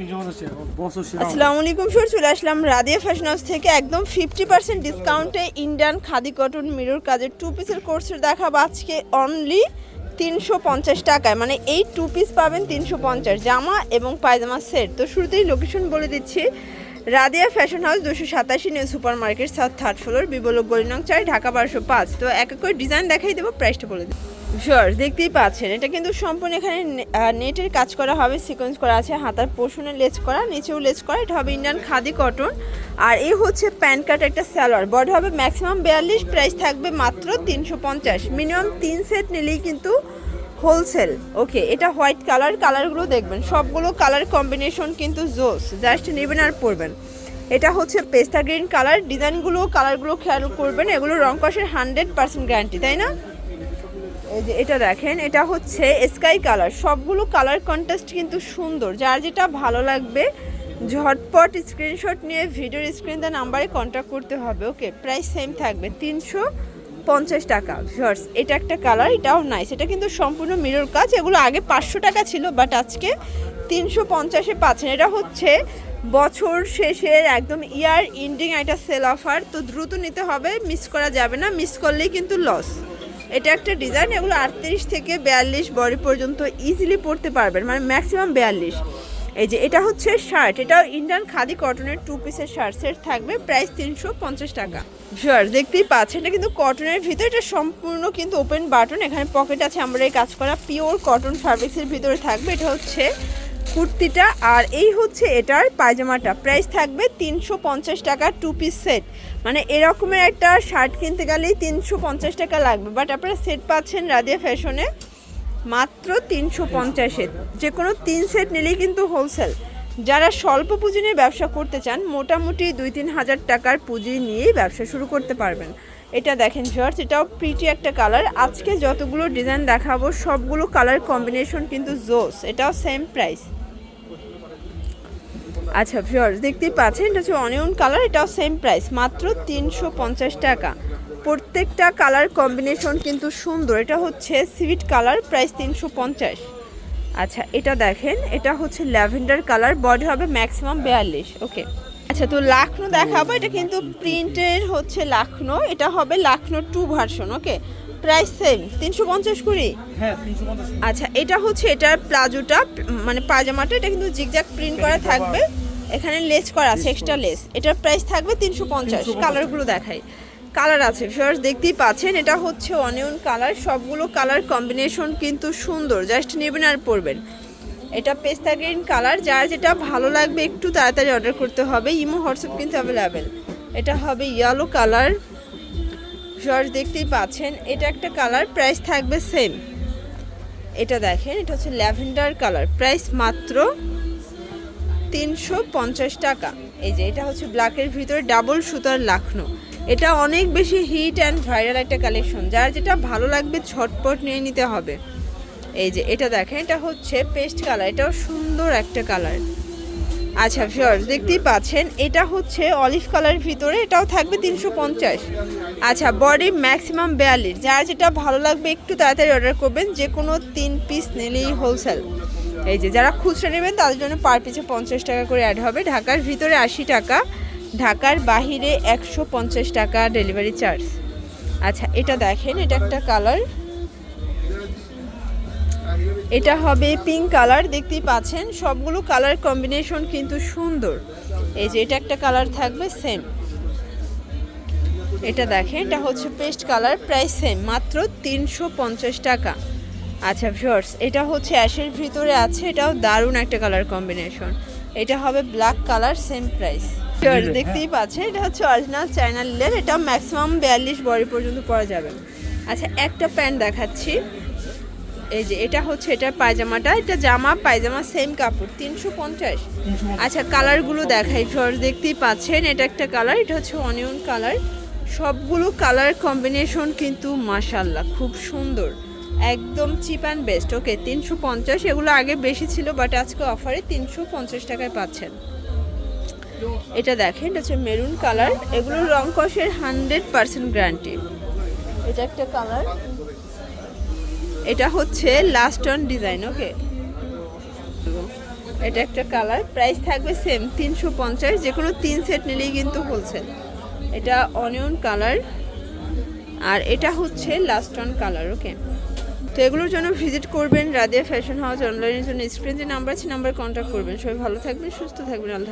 আসসালামু আলাইকুম সুর, চলে আসলাম রাদিয়া ফ্যাশন হাউস থেকে একদম ফিফটি পার্সেন্ট ডিসকাউন্টে ইন্ডিয়ান খাদি কটন মিরর কাজের টু পিসের কোর্সের দেখাবো আজকে অনলি তিনশো পঞ্চাশ টাকায়। মানে এই টু পিস পাবেন তিনশো পঞ্চাশ, জামা এবং পায়জামা সেট তো শুরুতেই লোকেশন বলে দিচ্ছি। রাদিয়া ফ্যাশন হাউস দুশো সাতাশি new super market south third floor, B block গলিনং চার, ঢাকা বারোশো পাঁচ। তো এক এক করে ডিজাইন দেখাই দেবো প্রাইসটা বলে দেবো। শিওর দেখতেই পাচ্ছেন, এটা কিন্তু সম্পূর্ণ এখানে নেটের কাজ করা হবে সিকোয়েন্স করা আছে, হাতার পোষণে লেজ করা, নিচেও লেজ করা, এটা হবে ইন্ডিয়ান খাদি কটন আর এই হচ্ছে প্যান্ট কাট একটা স্যালোয়ার বডি হবে ম্যাক্সিমাম বিয়াল্লিশ প্রাইস থাকবে মাত্র তিনশো পঞ্চাশ। মিনিমাম তিন সেট নিলেই কিন্তু হোলসেল, ওকে, এটা হোয়াইট কালার, কালারগুলো দেখবেন, সবগুলো কালার কম্বিনেশন কিন্তু জোস, জাস্ট নেবেন আর পরবেন। এটা হচ্ছে পেস্তা গ্রিন কালার, ডিজাইনগুলো, কালারগুলো খেয়াল করবেন, এগুলো রং কষের হান্ড্রেড পার্সেন্ট গ্যারান্টি, তাই না? এই যে এটা দেখেন, এটা হচ্ছে স্কাই কালার, সবগুলো কালার কন্টেস্ট কিন্তু সুন্দর, যার যেটা ভালো লাগবে, ঝটপট স্ক্রিনশট নিয়ে ভিডিওর স্ক্রিন দেওয়া নাম্বারে কন্ট্যাক্ট করতে হবে, ওকে, প্রাইস সেম থাকবে, তিনশো পঞ্চাশ টাকা। ভিউয়ার্স, এটা একটা কালার, এটাও নাইস এটা কিন্তু সম্পূর্ণ মিরর কাজ। এগুলো আগে পাঁচশো টাকা ছিল বাট আজকে তিনশো পঞ্চাশে পাচ্ছেন। এটা হচ্ছে বছর শেষের একদম ইয়ার ইন্ডিং একটা সেল অফার তো দ্রুত নিতে হবে মিস করা যাবে না। মিস করলেই কিন্তু লস এটা একটা ডিজাইন এগুলো আটত্রিশ থেকে বিয়াল্লিশ বডি পর্যন্ত ইজিলি পড়তে পারবেন। মানে ম্যাক্সিমাম বিয়াল্লিশ। এই যে এটা হচ্ছে শার্ট এটাও ইন্ডিয়ান খাদি কটনের টু পিসের শার্ট সেট থাকবে প্রাইস তিনশো পঞ্চাশ টাকা। শিওর দেখতেই পাচ্ছেন এটা কিন্তু কটনের ভিতরে, এটা সম্পূর্ণ কিন্তু ওপেন বাটন এখানে পকেট আছে, আমরা এই কাজ করা পিওর কটন ফ্যাব্রিক্সের ভিতরে থাকবে, এটা হচ্ছে কুর্তিটা, আর এই হচ্ছে এটার পায়জামাটা প্রাইস থাকবে তিনশো পঞ্চাশ টাকা টু পিস সেট মানে এরকমের একটা শার্ট কিনতে গেলেই তিনশো পঞ্চাশ টাকা লাগবে বাট আপনারা সেট পাচ্ছেন রাদিয়া ফ্যাশনে মাত্র তিনশো পঞ্চাশে যে কোনো তিন সেট নিলেই কিন্তু হোলসেল যারা স্বল্প পুঁজি নিয়ে ব্যবসা করতে চান, মোটামুটি দুই তিন হাজার টাকার পুঁজি নিয়েই ব্যবসা শুরু করতে পারবেন। এটা দেখেন জর্জ এটাও প্রিটি একটা কালার আজকে যতগুলো ডিজাইন দেখাবো, সবগুলো কালার কম্বিনেশন কিন্তু জোস এটাও সেম প্রাইস আচ্ছা ভিউয়ার্স দেখতেই পাচ্ছেন, এটা হচ্ছে অনিয়ন কালার এটাও সেম প্রাইস মাত্র তিনশো পঞ্চাশ টাকা। প্রত্যেকটা কালার কম্বিনেশন কিন্তু সুন্দর। এটা হচ্ছে সিভিট কালার প্রাইস তিনশো পঞ্চাশ। আচ্ছা এটা দেখেন এটা হচ্ছে ল্যাভেন্ডার কালার বডি হবে ম্যাক্সিমাম বিয়াল্লিশ ওকে আচ্ছা তো লাখনো দেখাবো এটা কিন্তু প্রিন্টের হচ্ছে লাখনো এটা হবে Lucknow two version okay price same তিনশো পঞ্চাশ কুড়ি? হ্যাঁ আচ্ছা এটা হচ্ছে এটার প্লাজোটা মানে পায়জামাটা এটা কিন্তু জিগজ্যাগ প্রিন্ট করা থাকবে। এখানে লেস করা আছে এক্সট্রা লেস এটার প্রাইস থাকবে তিনশো পঞ্চাশ কালারগুলো দেখাই। কালার আছে। ফার্স্ট দেখতেই পাচ্ছেন, এটা হচ্ছে অনিয়ন কালার। সবগুলো কালার কম্বিনেশন কিন্তু সুন্দর। জাস্ট নেবেন আর পরবেন। এটা পেস্তা গ্রিন কালার। যার যেটা ভালো লাগবে একটু তাড়াতাড়ি অর্ডার করতে হবে। ইমো হোয়াটসঅ্যাপ কিন্তু অ্যাভেলেবেল এটা হবে ইয়েলো কালার। ফার্স্ট দেখতেই পাচ্ছেন, এটা একটা কালার। প্রাইস থাকবে সেম এটা দেখেন, এটা হচ্ছে ল্যাভেন্ডার কালার। প্রাইস মাত্র তিনশো পঞ্চাশ টাকা। এই যে, এটা হচ্ছে ব্ল্যাকের ভিতরে ডাবল সুতার লাখনো। এটা অনেক বেশি হিট অ্যান্ড ভাইরাল একটা কালেকশন যার যেটা ভালো লাগবে ঝটপট নিয়ে নিতে হবে। এই যে, এটা দেখেন, এটা হচ্ছে পেস্ট কালার এটাও সুন্দর একটা কালার আচ্ছা ফিওর্স দেখতেই পাচ্ছেন, এটা হচ্ছে অলিভ কালারের ভিতরে, এটাও থাকবে তিনশো পঞ্চাশ। আচ্ছা বডি ম্যাক্সিমাম বিয়াল্লিশ। যার যেটা ভালো লাগবে, একটু তাড়াতাড়ি অর্ডার করবেন যে কোনো তিন পিস নিলেই হোলসেল এই যে, যারা খুচরা নেবেন, তাদের জন্য পার পিছে পঞ্চাশ টাকা করে অ্যাড হবে। ঢাকার ভিতরে আশি টাকা। ঢাকার বাহিরে একশো পঞ্চাশ টাকা ডেলিভারি চার্জ। আচ্ছা এটা দেখেন, এটা একটা কালার। এটা হবে পিঙ্ক কালার, দেখতেই পাচ্ছেন। সবগুলো কালার কম্বিনেশন কিন্তু সুন্দর। এই যে, এটা একটা কালার থাকবে, সেম। এটা দেখেন, এটা হচ্ছে পেস্ট কালার, প্রাইস সেম, মাত্র তিনশো পঞ্চাশ টাকা। আচ্ছা ভিউয়ার্স, এটা হচ্ছে অ্যাশের ভিতরে আছে, এটাও দারুণ একটা কালার কম্বিনেশন। এটা হবে ব্ল্যাক কালার, সেম প্রাইস। দেখতেই পাচ্ছেন এটা হচ্ছে অরিজিনাল চাইনা লিলের এটা ম্যাক্সিমাম বিয়াল্লিশ বডি পর্যন্ত পরা যাবে। আচ্ছা একটা প্যান্ট দেখাচ্ছি। এই যে এটা হচ্ছে এটার পায়জামাটা এটা জামা পায়জামা সেম কাপড় তিনশো পঞ্চাশ। আচ্ছা কালারগুলো দেখাই ফ্লোর দেখতেই পাচ্ছেন এটা একটা কালার এটা হচ্ছে অনিয়ন কালার সবগুলো কালার কম্বিনেশন কিন্তু মাশাল্লাহ খুব সুন্দর। একদম চিপ অ্যান্ড বেস্ট ওকে তিনশো পঞ্চাশ এগুলো আগে বেশি ছিল বাট আজকে অফারে তিনশো পঞ্চাশ টাকায় পাচ্ছেন। এটা দেখেন, এটা হচ্ছে মেরুন কালার এগুলো রং কষের হান্ড্রেড পার্সেন্ট গ্যারান্টি এটা একটা কালার এটা হচ্ছে লাস্ট অন ডিজাইন ওকে এটা একটা কালার প্রাইস থাকবে সেম তিনশো পঞ্চাশ যে কোনো তিন সেট নিলেই কিন্তু হোলসেল এটা অনিয়ন কালার আর এটা হচ্ছে লাস্ট অন কালার ওকে তো এগুলোর জন্য ভিজিট করবেন রাদিয়া ফ্যাশন হাউস অনলাইনের জন্য স্ক্রিন যে নাম্বার আছে নাম্বার কন্ট্যাক্ট করবেন। সবাই ভালো থাকবেন, সুস্থ থাকবেন, আল্লাহ